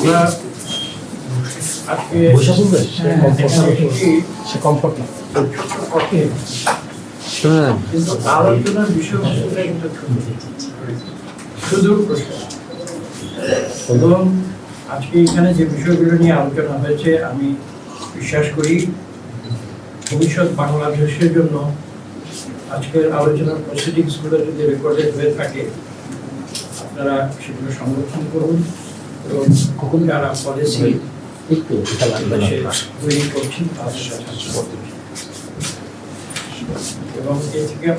আমরা আজকে সে কমফর্ট না? কিন্তু আলোচনার বিষয়বস্তুটা কিন্তু প্রসার এবং আজকে এখানে যে বিষয়গুলো নিয়ে আলোচনা হয়েছে আমি বিশ্বাস করি ভবিষ্যৎ বাংলাদেশের জন্য আজকের আলোচনার প্রসিডিংসগুলো যদি রেকর্ডেড হয়ে থাকে আপনারা সেগুলো সংরক্ষণ করুন। এবং যারা পলিসি একটু তৈরি করছেন তাদের সাথে এবং এ থেকে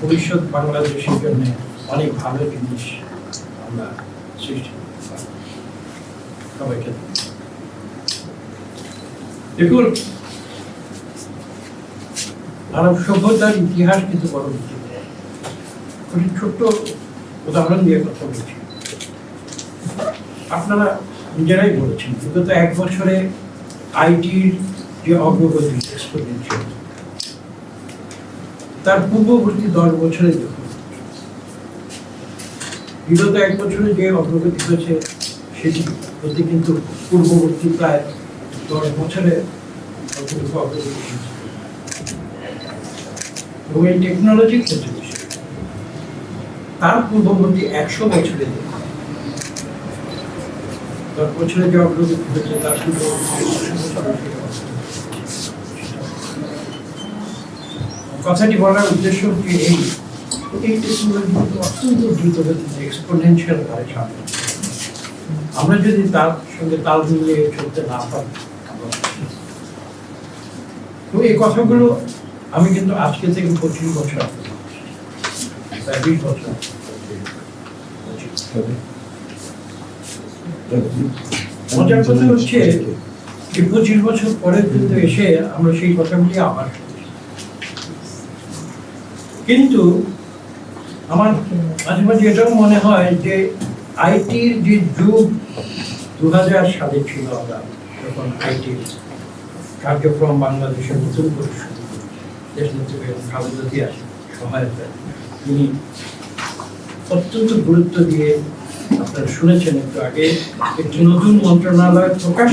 ভবিষ্যৎ বাংলাদেশের জন্য অনেক ভালো জিনিস আমরা সৃষ্টি করতে সবাইকে দেখুন মানব সভ্যতার ইতিহাস কিন্তু বড় ছোট্ট উদাহরণ দিয়ে কথা বলছি। আপনারা নিজেরাই বলেছেন, বিগত এক বছরে আইটির যে অগ্রগতি তার পূর্ববর্তী দশ বছরে বিগত এক বছরে যে অগ্রগতি হয়েছে সেটি প্রতি কিন্তু পূর্ববর্তী প্রায় দশ বছরে। এবং এই টেকনোলজির ক্ষেত্রে, তার পূর্ববর্তী একশো বছরে কথাটি বলার উদ্দেশ্য হচ্ছে এই? এই টেকনোলজি অত্যন্ত দ্রুত গতিতে এক্সপোনেনশিয়াল সামনে আমরা যদি তার সঙ্গে তাল মিলিয়ে চলতে না পারি, তো এই কথাগুলো আমি কিন্তু আজকে থেকে পঁচিশ বছর বছর মজার কথা হচ্ছে যে পঁচিশ বছর পরে কিন্তু এসে আমরা সেই কথাগুলি আবার কিন্তু আমার মাঝে মাঝে এটাও মনে হয় যে আইটির যে যুগ দু হাজার সালে ছিল আমরা যখন আইটির কার্যক্রম বাংলাদেশে নতুন করে শুরু দেশনেত্রী বেগম খালেদা সহায়তায় তিনি অত্যন্ত গুরুত্ব দিয়ে আপনারা শুনেছেন একটু আগে একটি নতুন মন্ত্রণালয় প্রকাশ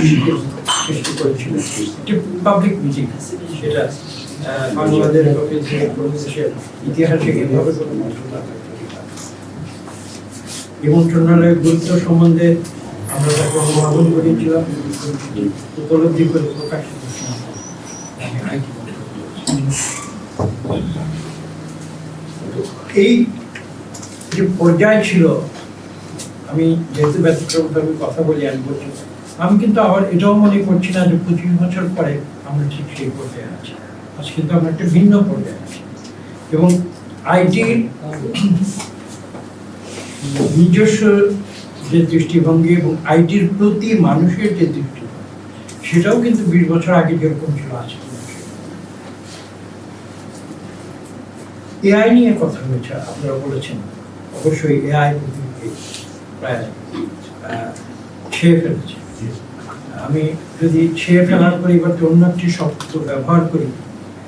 সৃষ্টি করেছিলেন একটি পাবলিক মিটিং সেটা আহ, বাংলাদেশ অফিসে বাংলাদেশের ইতিহাসে এভাবে কোনো মন্ত্রণালয় এই মন্ত্রণালয়ের গুরুত্ব সম্বন্ধে আমরা তাকে অনুমোদন করেছিলাম উপলব্ধি করে প্রকাশ এই যে পর্যায় ছিল আমি যেহেতু ব্যতিক্রমভাবে কথা বলি আমি বলছি আমি কিন্তু আবার এটাও মনে করছি না যে পঁচিশ বছর পরে আমরা ঠিক সেই পর্যায়ে আছি। আজ কিন্তু আমরা একটা ভিন্ন পর্যায়ে আছি। এবং আইটির নিজস্ব যে দৃষ্টিভঙ্গি এবং আইটির প্রতি মানুষের যে দৃষ্টিভঙ্গি, সেটাও কিন্তু বিশ বছর আগে যেরকম ছিল আজকে এআই নিয়ে কথা হয়েছে, আপনারা বলেছেন। অবশ্যই এআই প্রায় ছেয়ে ফেলেছে। আমি যদি ছেয়ে ফেলার পরিবর্তে অন্য একটি শব্দ ব্যবহার করি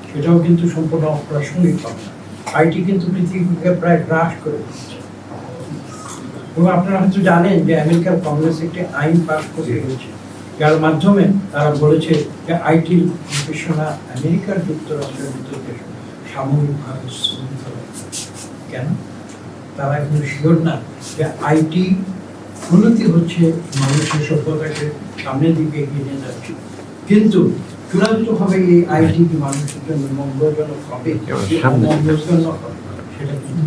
সেটাও কিন্তু সম্পূর্ণ অপ্রাসঙ্গিক হবে। আইটি কিন্তু পৃথিবীকে প্রায় গ্রাস করে দিচ্ছে। এবং আপনারা হয়তো জানেন যে আমেরিকার কংগ্রেস একটি আইন পাস করে গেছে যার মাধ্যমে তারা বলেছে যে আইটি গবেষণা আমেরিকার যুক্তরাষ্ট্রের ভিতরে সাময়িকভাবে স্থগিত কেন? তারা এখন শিওর না যে আইটি উন্নতি হচ্ছে মানুষের সভ্যতাকে সামনের দিকে এগিয়ে নিয়ে যাচ্ছে। কিন্তু চূড়ান্তভাবে এই আইটি কি মানুষের জন্য মঙ্গলজনক হবে মঙ্গলজনক হবে। সেটা কিন্তু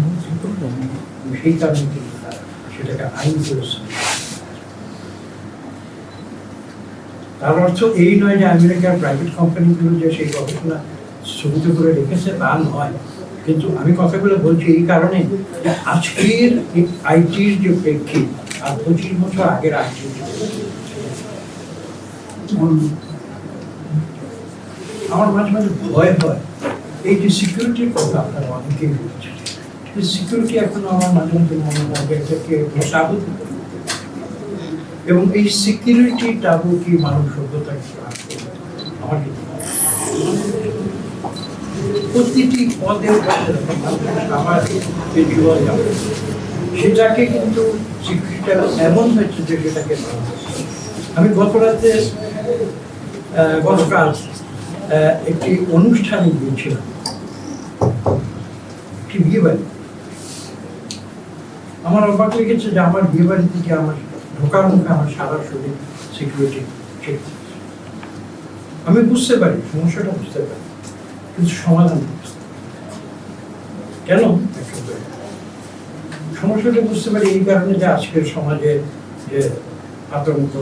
সেই কারণে কিন্তু তারা সেটাকে আইন করেছে। তার অর্থ এই নয় যে আমেরিকার প্রাইভেট কোম্পানিগুলো যে সেই গবেষণা স্থগিত করে রেখেছে তা নয়। কিন্তু আমি কথাগুলো বলছি এই কারণে আজকের আইটির যে প্রেক্ষিত আর পঁচিশ বছর আগের উম, আমার মাঝে মাঝে ভয় হয়। এই যে সিকিউরিটির কথা আপনারা অনেকেই বলছেন। সিকিউরিটি এখন আমার মাঝে মাঝে মনে হয় এটাকে টাবু এবং এই সিকিউরিটি টাবু কি মানব সভ্যতাকে আমার। প্রতিটি পদের সেটাকে কিন্তু শিক্ষিকা এমন হয়েছে যে সেটাকে আমি গত রাতে গতকাল একটি অনুষ্ঠানে গিয়েছিলাম। একটি বিয়ে বাড়ি আমার অবাক লেগেছে যে আমার বিয়ে বাড়ি থেকে আমার ঢোকার মুখে আমার সারা শরীর সিকিউরিটি আমি বুঝতে পারি সমস্যাটা বুঝতে পারি কিন্তু সমাধান কেন? সমস্যাটা বুঝতে পারি এই কারণে যে আজকের সমাজে যে আতঙ্ক,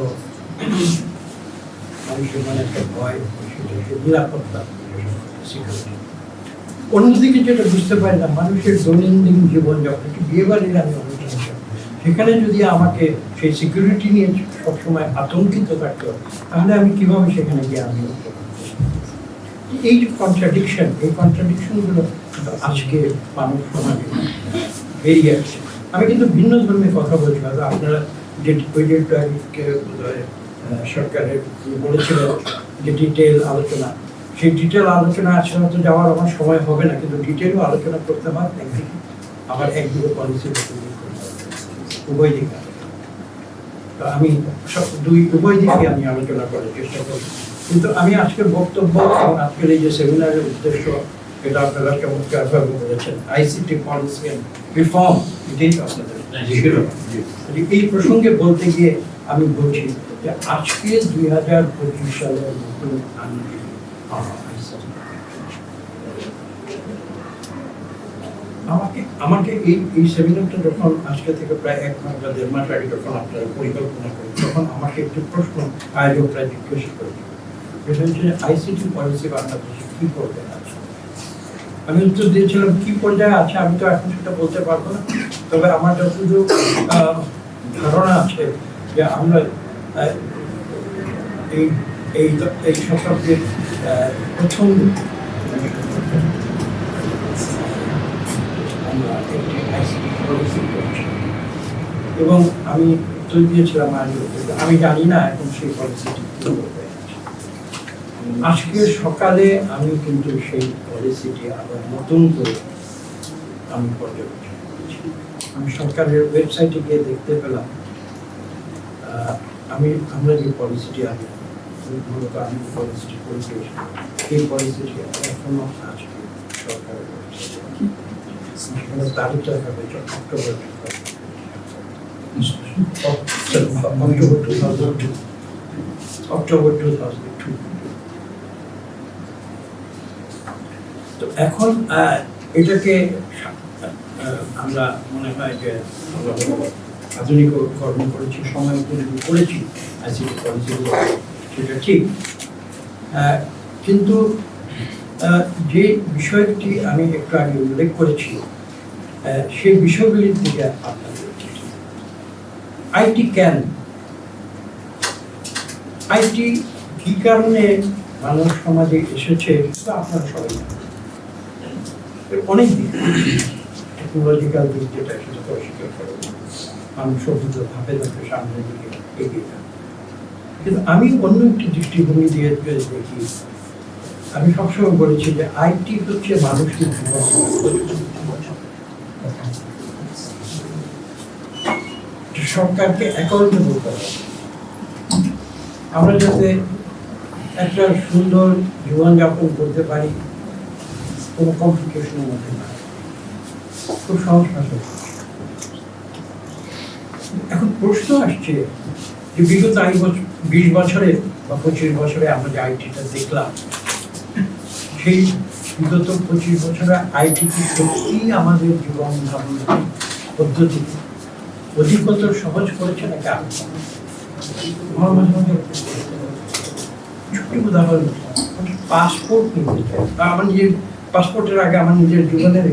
মানুষের মানে একটা ভয় নিরাপত্তা অন্যদিকে যেটা বুঝতে পারি না, মানুষের দৈনন্দিন জীবন যখন একটি বিয়ে বাড়ির আমি অনুষ্ঠান সেখানে যদি আমাকে সেই সিকিউরিটি নিয়ে সবসময় আতঙ্কিত থাকতো, তাহলে আমি কীভাবে সেখানে গিয়ে আমি এই যে কন্ট্রাডিকশন এই কন্ট্রাডিকশনগুলো আজকে মানুষ সমাজে বেরিয়ে আসছে। আমি কিন্তু ভিন্ন ধর্মের কথা বলছি, হয়তো আপনারা যে ওই ওইটাকে সরকারের বলেছিল যে ডিটেল আলোচনা, সেই ডিটেল আলোচনা আছে হয়তো যাওয়ার আমার সময় হবে না, কিন্তু ডিটেলও আলোচনা করতে হয় একদিকে আবার একদিকে পলিসি উভয় দিকে। তো আমি সব দুই, উভয় দিকে আমি আলোচনা করার চেষ্টা করব কিন্তু আমি আজকের বক্তব্য এবং আজকের এই যে সেমিনারের উদ্দেশ্য এটা আপনারা চমৎকারভাবে বলেছেন আইসিটি পলিসি রিফর্ম এটাই আপনাদের এই প্রসঙ্গে বলতে গিয়ে আমি বলছি যে আজকে দুই হাজার পঁচিশ সালের নতুন আমাকে আমাকে এই এই সেমিনারটা যখন আজকে থেকে প্রায় এক মাস বা দেড় মাস আগে যখন আপনারা পরিকল্পনা করি তখন আমাকে একটি প্রশ্ন আয়োজকরা জিজ্ঞেস করেছিল সেটা হচ্ছে আইসিটি পলিসি বাংলাদেশে কি করবে? আমি উত্তর দিয়েছিলাম, কি পর্যায়ে আছে? আমি তো এখন সেটা বলতে পারব না। তবে আমার যতটুকু ধারণা আছে যে আমরা এই এই এই শতাব্দীর প্রথম এবং আমি উত্তর দিয়েছিলাম আমি জানি না এখন সেই পলিসিটি আজকে সকালে আমি কিন্তু সেই পলিসিটি আবার নতুন করে আমি পর্যবেক্ষণ করেছি। আমি সরকারের ওয়েবসাইটে গিয়ে দেখতে পেলাম আমি আমরা যে পলিসিটি আমি মূলত আমি পলিসিটি করে পেয়েছি এই পলিসিটি এখনও আজকে সরকারের ওয়েবসাইটে সেখানে তারিখ রাখা October October two thousand two October two thousand two তো এখন এটাকে আমরা মনে হয় যে আমরা আধুনিককরণ করেছি, সময় উপযোগী করেছি আইসিটি পলিসিগুলো সেটা ঠিক। কিন্তু যে বিষয়টি আমি একটু আগে উল্লেখ করেছি সেই বিষয়গুলির দিকে আইটি ক্যান আইটি কি কারণে মানব সমাজে এসেছে তা আপনারা সবাই অনেক দিক টেকনোলজিক্যাল দিক যেটা সেটা তো অস্বীকার করে মানুষ সভ্যত ধাপে ধাপে সামনের দিকে এগিয়ে যায় কিন্তু আমি অন্য একটি দৃষ্টিভঙ্গি দিয়ে দেখি, আমি সবসময় বলেছি যে আইটি হচ্ছে মানুষের সরকারকে অ্যাকাউন্টেবল করা। আমরা যাতে একটা সুন্দর জীবনযাপন করতে পারি কোনো কমপ্লিকেশনের মধ্যে না খুব সহজ ভাষায় এখন প্রশ্ন আসছে যে বিগত আই বছর বিশ বছরে বা পঁচিশ বছরে আমরা যে আইটিটা দেখলাম, সেই বিগত পঁচিশ বছরে আইটি কি সত্যি আমাদের জীবন ধারণ পদ্ধতি? অধিকতর সহজ করেছে নাকি আমার মাঝে মাঝে ছোট্ট উদাহরণ। পাসপোর্ট নিতে চাই বা আমার নিজের পাসপোর্টের আগে আমার নিজের জীবনের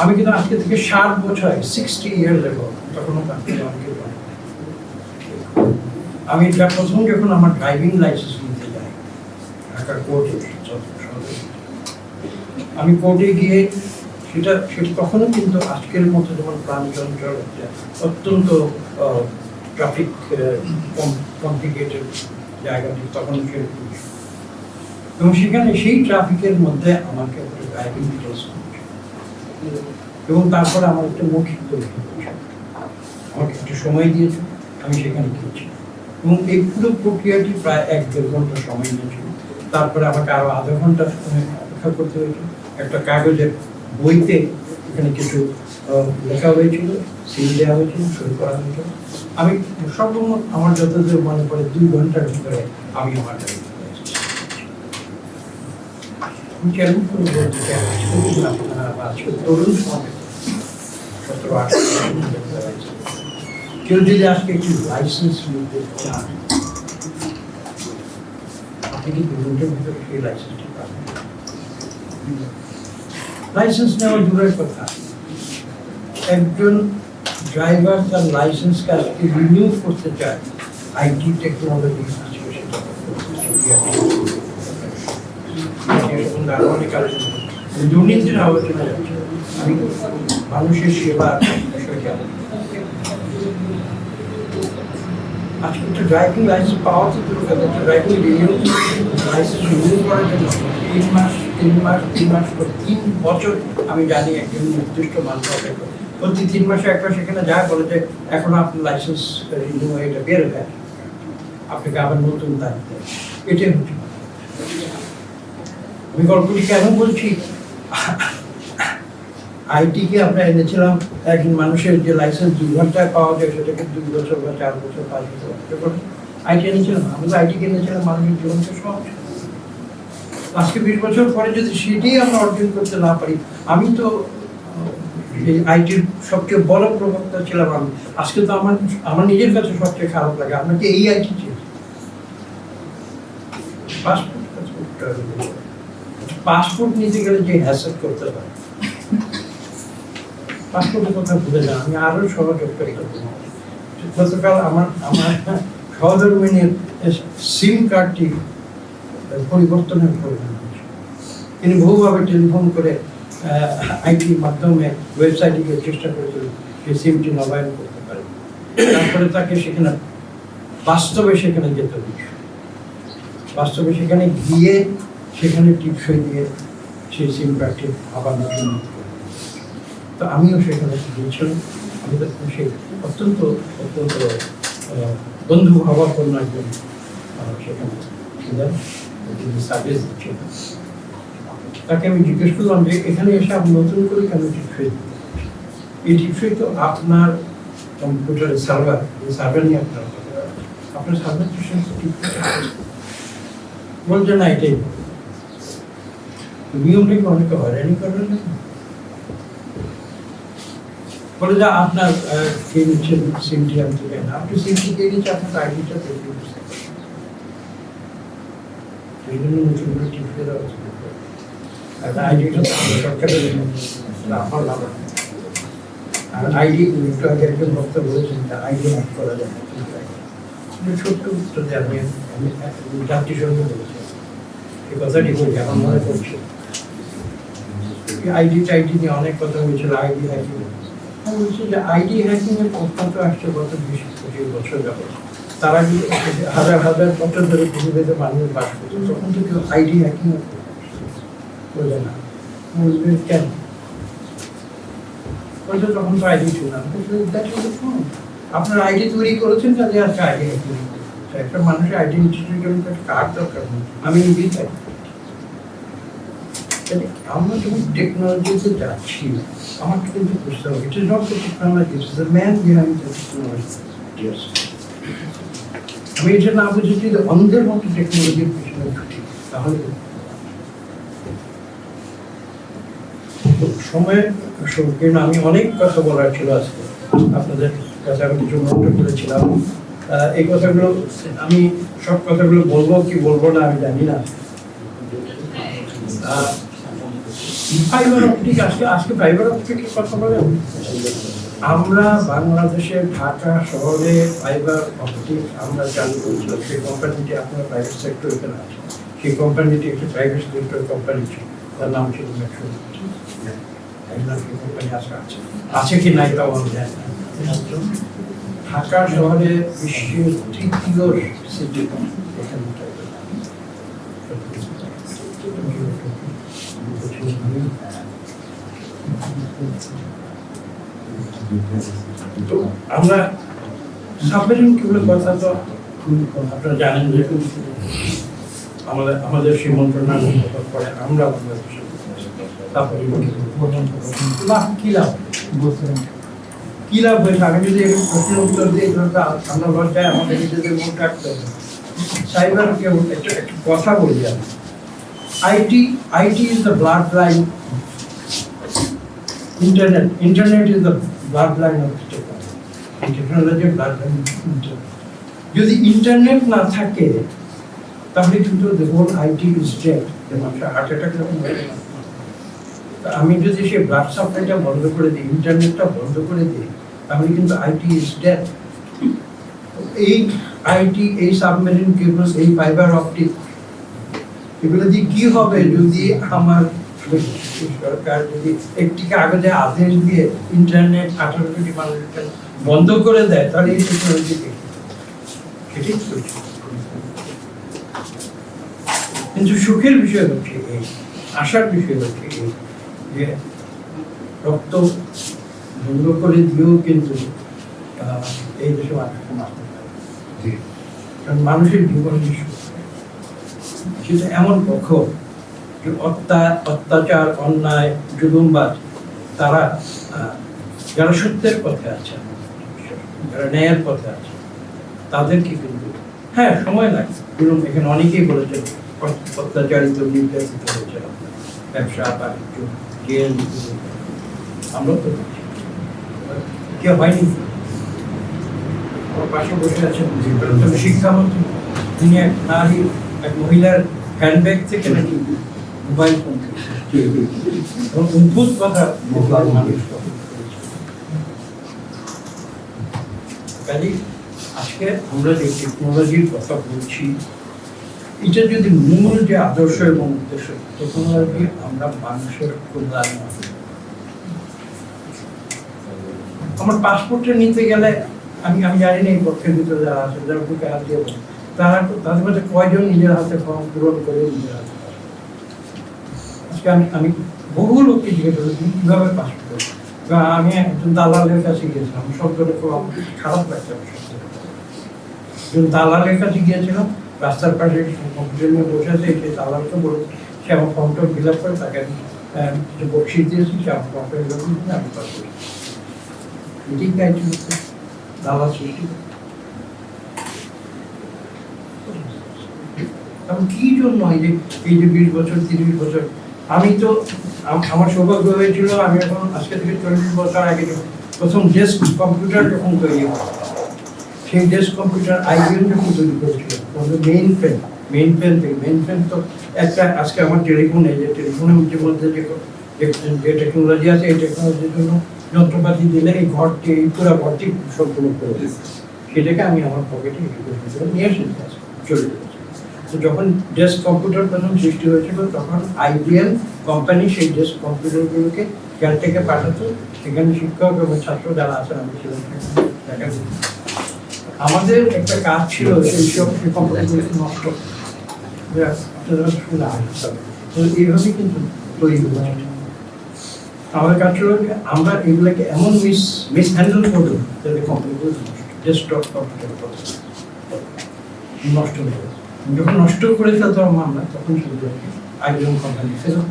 আমি কিন্তু আজকে থেকে ষাট বছর সিক্সটি ইয়ার্স এগো তখনও আমি এটা প্রথম যখন আমার ড্রাইভিং লাইসেন্স নিতে যাই কোর্টে আমি কোর্টে গিয়ে সেটা সেটা তখনও কিন্তু আজকের মতো যেমন প্রাণচঞ্চল একটা অত্যন্ত ট্রাফিক কমপ্লিকেটেড জায়গাটি তখন সেরকম। এবং সেখানে সেই ট্রাফিকের মধ্যে আমাকে ড্রাইভিং ডিটেলস এবং তারপরে আমার একটা মৌখিক পরীক্ষা আমাকে একটু সময় দিয়েছে, আমি সেখানে গিয়েছি। এবং এই পুরো প্রক্রিয়াটি প্রায় এক দেড় ঘণ্টা সময় নিয়েছিল। তারপরে আমাকে আরও আধা ঘণ্টা সময় অপেক্ষা করতে হয়েছিল একটা কাগজের বইতে এখানে কিছু লেখা হয়েছিল সিল দেওয়া হয়েছিল, সই করা হয়েছিল। আমি সর্বমোট আমার যতদূর মনে পড়ে দুই ঘণ্টার ভিতরে আমি আমার গাড়ি আমি কেমন করে বলতে চাই আজকে আপনারা বা আজকে তরুণ সমাজে সতেরো আঠারো বছর দেখতে পাচ্ছি। কেউ যদি আজকে একটি লাইসেন্স নিতে চান আপনি কি দু ঘণ্টার ভিতরে সেই লাইসেন্সটি পাবেন লাইসেন্স নেওয়া দূরের কথা একজন ড্রাইভার তার লাইসেন্স কাজকে রিনিউ করতে চায় আইটি টেকনোলজি আজকে সেটা দুর্নীতির আমি মানুষের বিষয়টা আজকে একটা ড্রাইভিং লাইসেন্স পাওয়া তো একটা ড্রাইভিং রিনিউ লাইসেন্স রিনিউ করার জন্য তিন মাস তিন মাস তিন মাস তিন বছর আমি জানি একজন নির্দিষ্ট মানুষ অপেক্ষা প্রতি তিন মাসে একবার সেখানে যায় বলে যে এখন আপনার লাইসেন্স রিনিউ এটা বের হয়ে আপনাকে আবার নতুন দেয়। এটাই হচ্ছে আমি গল্পটি কেন বলছি? আইটিকে আমরা এনেছিলাম? একজন মানুষের যে লাইসেন্স দুই ঘন্টায় পাওয়া যায় সেটাকে দুই বছর বা চার বছর, পাঁচ বছর? আইটি এনেছিলাম। আমরা আইটি কে এনেছিলাম? মানুষের জীবনকে সহজ। আজকে বিশ বছর পরে যদি সেটাই আমরা অর্জন করতে না পারি, আমি তো এই আইটির সবচেয়ে বড় প্রবক্তা ছিলাম আমি। আজকে তো আমার আমার নিজের কাছে সবচেয়ে খারাপ লাগে। আপনাকে এই আইটি চেয়েছি পাসপোর্ট করতে হবে পাসপোর্ট নিতে গেলে যে হ্যাসেল করতে হয় পাসপোর্টের কথা ভুলে যান আমি আরও সহজ একটা কথা বলব। গতকাল আমার আমার সহধর্মিনীর সিম কার্ডটি পরিবর্তনের প্রয়োজন। তিনি বহুভাবে টেলিফোন করে আইটির মাধ্যমে ওয়েবসাইটে গিয়ে চেষ্টা করেছিলেন যে সিমটি নবায়ন করতে পারে তারপরে তাকে সেখানে, বাস্তবে সেখানে যেতে হয়েছে বাস্তবে সেখানে গিয়ে সেখানে টিপসই দিয়ে সেই সিম কার্ডটি আবার নতুন তো আমিও সেখানে গিয়েছিলাম। আমি তখন সেই অত্যন্ত অত্যন্ত বন্ধু ভাবাপন্ন একজন সেখানে ছিলেন সার্ভিস দিচ্ছিলেন তাকে আমি জিজ্ঞেস করলাম যে, এখানে এসে আপনি নতুন করে কেন টিপসই? এই টিপসই তো আপনার কম্পিউটারের সার্ভার এই সার্ভার নিয়ে আপনার আপনার সার্ভার তো বলছে, না, এটাই নিয়মটাকে অনেকে হয়রানি বলে আপনার কে নিচ্ছে সিমটি আমি তো আপনি সিমটি আপনার আইডিটা লাভ আর আইডি বলেছেন আইডি করা যায় ছোট্ট জাতিসংঘ কথাটি আমার মনে আইডি টাইডি নিয়ে অনেক কথা হয়েছিল আইডি হ্যাকিং আমি যে আইডি হ্যাকিং এর তো আসছে গত বিশ পঁচিশ বছর তারা কি হাজার হাজার বছর ধরে পৃথিবীতে মানুষ বাস করছে, তখন তো কেউ আইডি হ্যাকিং বোঝে না। কেন? বলছে, তখন তো আইডি ছিল না. আপনার আইডি তৈরি করেছেন কাজে আজকে আইডি হ্যাকিং একটা মানুষের একটা কার্ড দরকার? আমি নিজেই চাই। তাহলে আমরা যখন টেকনোলজিতে যাচ্ছি আমাকে কিন্তু বুঝতে হবে it is not the technology it is the man behind the technology আমি এটা না বুঝি যদি অন্ধের মতো টেকনোলজির পিছনে ছুটি তাহলে সময়ের আমি অনেক কথা বলার ছিল আজকে। আপনাদের কাছে আমি কিছু নোট করেছিলাম। আহ, এই কথাগুলো আমি সব কথাগুলো বলব কি বলব না আমি জানি না। ফাইবার অপটিক আজকে আজকে ফাইবার অপটিকের কথা বলেন আমরা বাংলাদেশের ঢাকা শহরে ফাইবার অপটিক আমরা চালু করেছিলাম সেই কোম্পানিটি আপনার প্রাইভেট সেক্টর এখানে আছে। সেই কোম্পানিটি একটি প্রাইভেট সেক্টর কোম্পানি ছিল। তার নাম ছিল মেট্রো কোম্পানি আছে আছে। আছে কি নাই তাও জানি না। ঢাকা শহরে বিশ্বের তৃতীয় সিটি এখানে। তো আমরা সাবমেরিন কথা তো আপনারা জানেন যে আমাদের আমাদের সেই আমরা কি লাভ? হয়েছে আমি যদি এই প্রশ্নের উত্তর দিই আমরা লজ্জায় আমাদের নিজেদের মুখ রাখতে হবে। সাইবার কথা বলি আমি। IT IT is the blood line internet internet is the bloodline of technology. Technology bloodline internet. যদি ইন্টারনেট না থাকে, তাহলে কিন্তু the IT is dead. মানুষের হার্ট অ্যাটাক আমি যদি সেই ব্লাড সাপ্লাইটা বন্ধ করে দিই ইন্টারনেটটা বন্ধ করে দিই, তাহলে কিন্তু আইটি ইজ ডেড এই আইটি এই সাবমেরিন কেবলস এই ফাইবার অপটিক এগুলো দিয়ে কি হবে যদি আমার সরকার যদি একটি কাগজে আদেশ দিয়ে ইন্টারনেট আঠারো কোটি বন্ধ করে দেয় তাহলে এই টেকনোলজি কিন্তু সুখের বিষয় হচ্ছে এই আশার বিষয় হচ্ছে এই যে রক্ত বন্ধ করে দিয়েও কিন্তু এই দেশে মানুষকে মারতে পারে। কারণ মানুষের জীবন সেটা এমন পক্ষ যে অত্যা- অত্যাচার অন্যায় জুলুমবাজ তারা যারা সত্যের পথে আছে যারা ন্যায়ের পথে আছে তাদেরকে কিন্তু হ্যাঁ সময় লাগে। জুলুম এখানে অনেকেই বলেছে অত- অত্যাচারিত নির্যাতিত হয়েছে ব্যবসা বাণিজ্য জেল আমরা তো কেউ হয়নি। পাশে বসে আছেন শিক্ষামন্ত্রী। তিনি এক নারী এক মহিলার হ্যান্ডব্যাগ থেকে নাকি মোবাইল ফোন এবং কথা আজকে আমরা যে টেকনোলজির কথা বলছি, এটা যদি মূল যে আদর্শ এবং উদ্দেশ্য টেকনোলজি আমরা মানুষের কল্যাণ আমার পাসপোর্টটা নিতে গেলে আমি আমি জানি না এই পক্ষের ভিতরে যারা আছে, যারা বুকে হাত দিয়ে তারা তাদের মধ্যে কয়জন নিজের হাতে ফর্ম পূরণ করে নিজের হাতে আজকে আমি আমি বহু লোককে জিজ্ঞেস কীভাবে পাসপোর্ট বা আমি একজন দালালের কাছে গিয়েছিলাম খুব খারাপ একজন দালালের কাছে গিয়েছিলাম রাস্তার পাশে নিয়ে বসে আছে সেই দালালকে সে আমার ফর্মটা ফিল আপ করে তাকে আমি আহ, যে বকশিস দিয়েছি সে আমার ফর্মটা ফিল আপ করে আমি হচ্ছে দালাল সৃষ্টি কারণ কি জন্য এই যে এই যে বিশ বছর, তিরিশ বছর আমি তো আমার সৌভাগ্য হয়েছিল, আমি এখন আজকে থেকে চল্লিশ বছর আগে প্রথম ডেস্ক কম্পিউটার যখন তৈরি হয় সেই ডেস্ক কম্পিউটার আইবিএম যখন তৈরি করেছিল মেইন ফ্রেম মেইন ফ্রেম থেকে মেইন ফ্রেম তো একটা, আজকে আমার টেলিফোনে যে টেলিফোনের মধ্যে যে, যে- টেকনোলজি আছে, এই টেকনোলজির জন্য যন্ত্রপাতি দিলে এই ঘরটি, এই পুরো ঘরটি সম্পূর্ণ করে দেবে। সেটাকে আমি আমার পকেটে নিয়ে এসেছি চলে যখন ডেস্ক কম্পিউটার প্রথম সৃষ্টি হয়েছিল, তখন আইবিএম কোম্পানি সেই ডেস্ক কম্পিউটারগুলোকে ক্যালটেকে পাঠাতো। সেখানে শিক্ষক এবং ছাত্র যারা আছেন, আমি দেখা আমাদের একটা কাজ ছিল সেই সব সেই কম্পিউটারগুলো নষ্ট। তো এইভাবেই কিন্তু তৈরি আমাদের কাজ ছিল আমরা এগুলোকে এমন মিস মিস হ্যান্ডেল করব যাতে কম্পিউটার ডেস্কটপ কম্পিউটার নষ্ট হয়ে যখন নষ্ট করে ফেলতাম তখন কোম্পানি ফেরত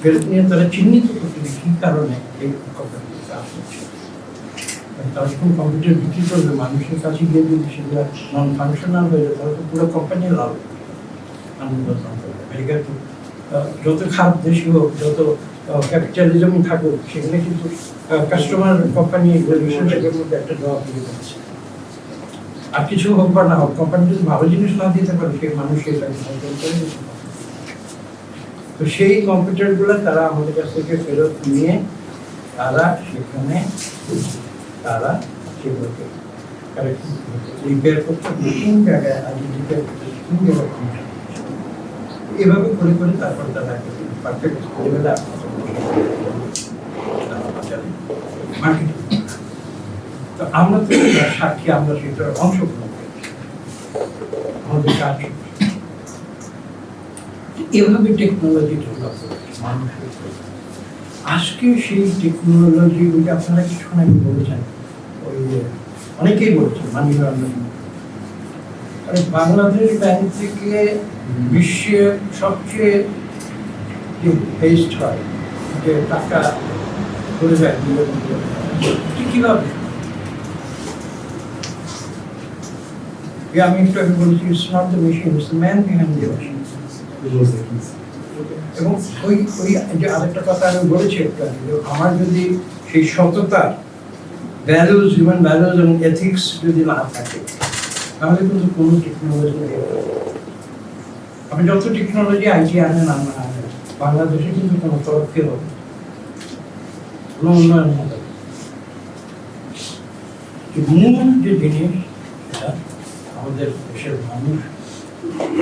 ফেরত নিয়ে তারা চিহ্নিত করতে কারণে এই করছে তারা যখন কম্পিউটার বিক্রি করবে, মানুষের কাছে গিয়ে যদি নন ফাংশনাল হয়ে যায়, তাহলে তো পুরো কোম্পানি লাভ আনন্দ যত খারাপ দেশই হোক, যত ক্যাপিটালিজম থাকুক, সেখানে কিন্তু কাস্টমার কোম্পানি মধ্যে একটা জবাব দিয়ে আর কিছু হোক বা না হোক কোম্পানি যদি ভালো জিনিস না দিতে পারে, সেই মানুষ সেটাকে করে। তো সেই কম্পিউটারগুলো তারা আমাদের কাছ থেকে ফেরত নিয়ে তারা সেখানে তারা সেগুলোকে রিপেয়ার করতে কোন জায়গায় আজ রিপেয়ার করতে কোন জায়গায় এভাবে করে করে তারপর তারা পারফেক্ট লেভেলে মার্কেটিং তো আমরা তো সাক্ষী, আমরা সেটার অংশগ্রহণ করেছি। এভাবে টেকনোলজি ডেভেলপ মানুষের আজকে সেই টেকনোলজি ওই আপনারা কিছুক্ষণ আগে বলেছেন? ওই অনেকেই বলছেন মানিক বাংলাদেশ ব্যাংক থেকে বিশ্বের সবচেয়ে যে ফেস্ট হয়, যে টাকা করে যায় কীভাবে? এই আমি একটু আগে বলেছি it's not the machine it's the man behind the machine এবং ওই ওই যে আরেকটা কথা আমি বলেছি একটু আমার যদি সেই সততা ভ্যালুজ হিউম্যান ভ্যালুজ এবং এথিক্স যদি না থাকে তাহলে কিন্তু কোনো টেকনোলজি আপনি যত টেকনোলজি আইটি আনেন আমরা আনেন বাংলাদেশে কিন্তু কোনো তরফে হবে কোনো উন্নয়ন হবে মূল যে জিনিস আমাদের দেশের মানুষ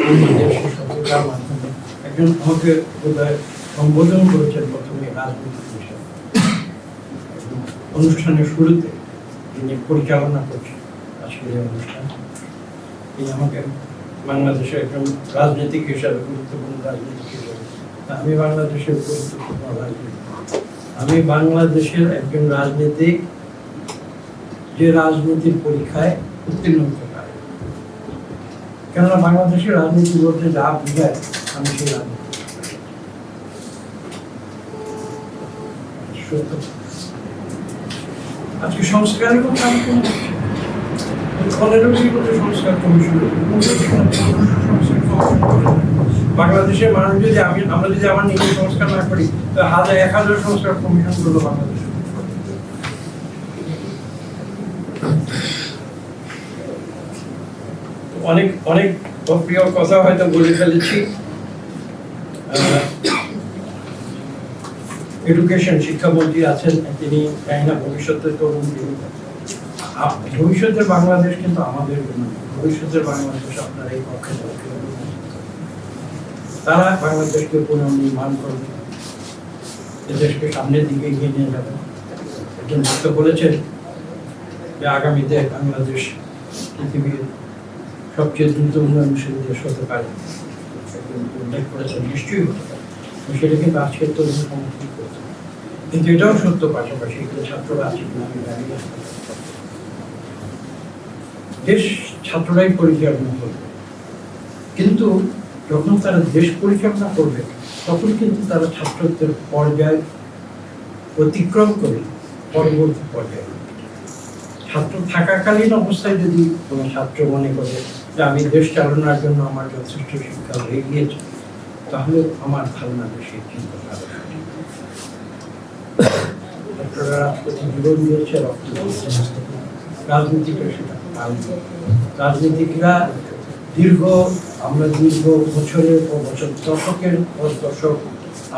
সেই সততার মাধ্যমে একজন আমাকে বোধহয় সম্বোধন করেছেন প্রথমে রাজনৈতিক হিসাবে অনুষ্ঠানের শুরুতে যিনি পরিচালনা করছেন আজকের অনুষ্ঠান, তিনি আমাকে বাংলাদেশের একজন রাজনীতিক হিসাবে, গুরুত্বপূর্ণ রাজনীতিক হিসাবে, আমি বাংলাদেশের গুরুত্বপূর্ণ রাজনীতিক, আমি বাংলাদেশের একজন রাজনীতিক যে রাজনীতির পরীক্ষায় উত্তীর্ণ হতে কেননা বাংলাদেশের রাজনীতি বলতে যা বোঝায়, আমি সেই রাজনীতি। আজকে সংস্কারের কথা আমি কোনো সংস্কার বাংলাদেশের মানুষ যদি আমি আমরা যদি আমার নিজের সংস্কার না করি তো হাজার এক হাজার সংস্কার কমিশন করল বাংলাদেশে। অনেক অনেক প্রিয় কথা হয়তো বলে ফেলেছি এডুকেশন শিক্ষামন্ত্রী আছেন, তিনি জানি না ভবিষ্যতে তরুণ। ভবিষ্যতের বাংলাদেশ কিন্তু আমাদের। ভবিষ্যতের বাংলাদেশ আপনার এই পক্ষে তারা বাংলাদেশকে পুনর্নির্মাণ করবে দেশকে সামনের দিকে এগিয়ে নিয়ে যাবে একজন বলেছেন যে আগামীতে বাংলাদেশ পৃথিবীর সবচেয়ে দ্রুত উন্নয়নশীল দেশ হতে পারে উল্লেখ করেছেন, নিশ্চয়ই হতে সেটা কিন্তু আজকের সমর্থন কিন্তু এটাও সত্য পাশাপাশি ছাত্ররা আছে কিনা আমি জানি না। দেশ ছাত্ররাই পরিচালনা করবে। কিন্তু যখন তারা দেশ পরিচালনা করবে, তখন কিন্তু তারা ছাত্রত্বের পর্যায় অতিক্রম করে পরবর্তী পর্যায়ে। ছাত্র থাকাকালীন অবস্থায় যদি কোনো ছাত্র মনে করে যে আমি দেশ চালনার জন্য আমার যথেষ্ট শিক্ষা হয়ে গিয়েছে, তাহলে আমার ধারণা বেশি চিন্তা রক্ত রাজনীতিকরা দীর্ঘ, আমরা দীর্ঘ বছরের পর বছর, দশকের পর দশক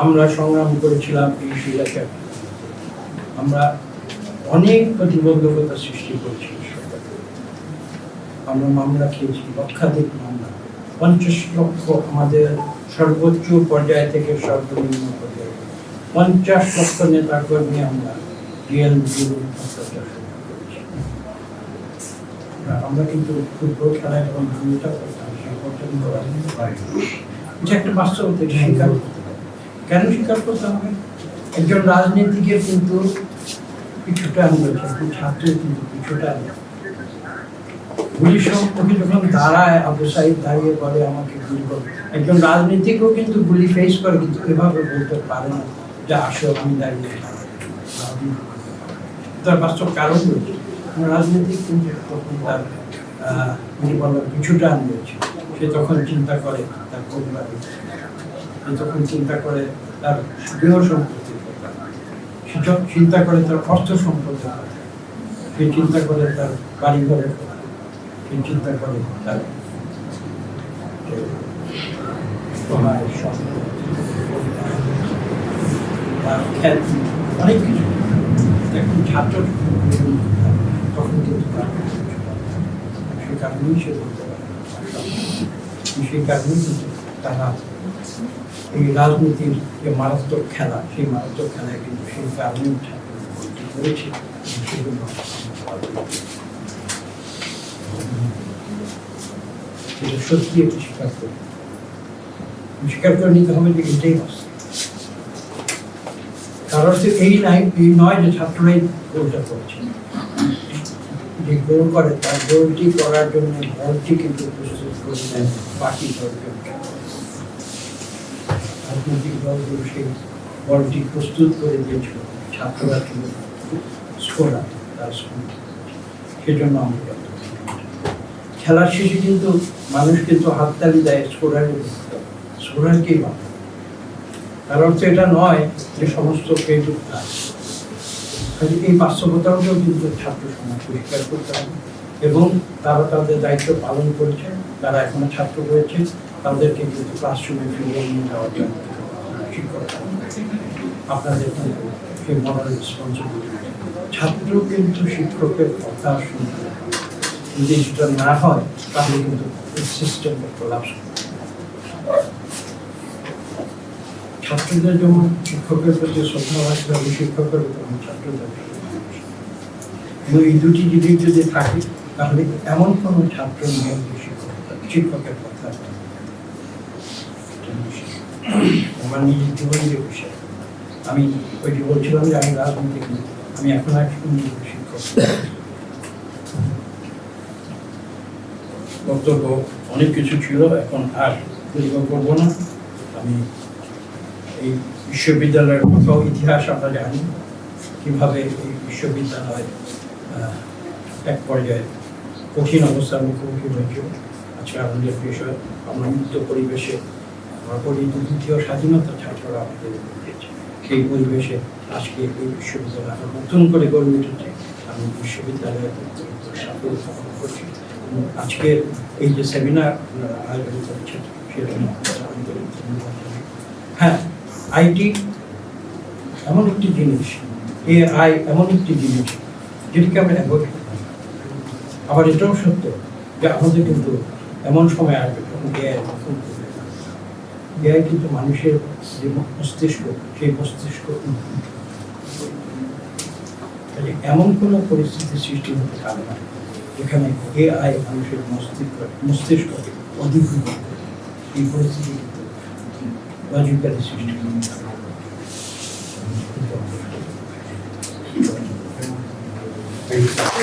আমরা সংগ্রাম করেছিলাম এই শিলাকে আমরা অনেক প্রতিবন্ধকতা সৃষ্টি করেছি। আমরা মামলা খেয়েছি, লক্ষাধিক মামলা। পঞ্চাশ লক্ষ আমাদের সর্বোচ্চ পর্যায় থেকে সর্বনিম্ন পর্যায়ে। পঞ্চাশ লক্ষ নেতা কর্মী আমরা আমরা কিন্তু ফুটবল যখন ভূমিকা করতাম পর্যন্ত এটা একটা বাস্তবতা স্বীকার করতে কেন স্বীকার করতে হবে? একজন রাজনীতিকের কিন্তু কিছুটা রয়েছে একজন ছাত্রের কিন্তু কিছুটা পুলিশ সম্পর্কে যখন দাঁড়ায় আবু দাঁড়িয়ে বলে আমাকে গুলি একজন রাজনীতিকও কিন্তু গুলি ফেস করে কিন্তু এভাবে বলতে পারে না যে আসো আমি দাঁড়িয়ে তার বাস্তব কারণ রয়েছে রাজনীতিক কিন্তু তখন তার আহ, কি বলে কিছুটা রয়েছে সে তখন চিন্তা করে তার পরিবারের সে তখন চিন্তা করে তার গৃহ সম্পত্তির কথা সে চিন্তা করে তার অর্থ সম্পদের কথা সে চিন্তা করে তার ঘরের কথা। সে চিন্তা করে অনেক কিছু। একজন ছাত্র তখন কিন্তু তার সে কারণেই সে বলতে কারণেই তারা এই রাজনীতির যে মারাত্মক খেলা, সেই মারাত্মক খেলায় কিন্তু সেই কারণেই ভর্তি করেছে সেগুলো এটা সত্যি স্বীকার করি। স্বীকার করে নিতে হবে যে এটাই তার এই নাই, এই নয় যে ছাত্ররাই ভুলটা করছে। যে গোল করে তার গোলটি করার জন্য কিন্তু প্রস্তুত করে রাজনৈতিক দলগুলো সেই বলটি প্রস্তুত করে দিয়েছিল। ছাত্ররা স্কোরার তার সেজন্য আমরা খেলার শেষে কিন্তু মানুষ কিন্তু হাততালি দেয় স্কোরারের স্কোরারকেই ভালো তার অর্থ এটা নয় যে সমস্ত তার কাজে এই বাস্তবতাটাও কিন্তু ছাত্র সমাজ পরিষ্কার করতে হবে। এবং তারা তাদের দায়িত্ব পালন করেছে, তারা এখনও ছাত্র রয়েছে, তাদেরকে কিন্তু ক্লাসরুমে ফিরিয়ে নিয়ে যাওয়ার জন্য শিক্ষক আপনাদের সেই মরাল রেসপন্সিবিলিটি ছাত্র কিন্তু শিক্ষকের কথা শুনতে। যদি সেটা না হয়, তাহলে কিন্তু সিস্টেম কোলাপস ছাত্রদের যেমন শিক্ষকের প্রতি শ্রদ্ধা রাখতে হবে, শিক্ষকের তেমন ছাত্রদের। এবং এই দুটি জিনিস যদি থাকে, তাহলে এমন কোনো ছাত্র নেই শিক্ষকের কথা আমার নিজের জীবনের বিষয় আমি ওই যে বলছিলাম যে আমি রাজনীতিক নই। আমি এখন একজন শিক্ষক বক্তব্য অনেক কিছু ছিল, এখন আর দীর্ঘ করব না। আমি এই বিশ্ববিদ্যালয়ের কোথাও ইতিহাস আমরা জানি, কীভাবে এই বিশ্ববিদ্যালয় এক পর্যায়ে কঠিন অবস্থার মুখোমুখি হয়েছিল আজকে আমাদের বিষয় আমরা মুক্ত পরিবেশে, আমরা দ্বিতীয় স্বাধীনতা ছাত্ররা আমাদের সেই পরিবেশে আজকে এই বিশ্ববিদ্যালয় আরও নতুন করে গড়ে উঠেছে। আমি বিশ্ববিদ্যালয়ের সাফল্য করছি। আজকের এই যে সেমিনার আয়োজন। হ্যাঁ আইটি এমন একটি জিনিস, এআই এমন একটি জিনিস, যেটিকে আবার এটাও সত্য যে আমাদের কিন্তু এমন সময় আসবে যখন এআই এআই কিন্তু মানুষের যে মস্তিষ্ক, সেই মস্তিষ্ক এমন কোনো পরিস্থিতি সৃষ্টি হতে পারে না যেখানে এআই মানুষের মস্তিষ্ক মস্তিষ্ককে অধিগ্রহণ করবে। এই পরিস্থিতি কিন্তু লজিক্যালি সৃষ্টি করতে পারে না।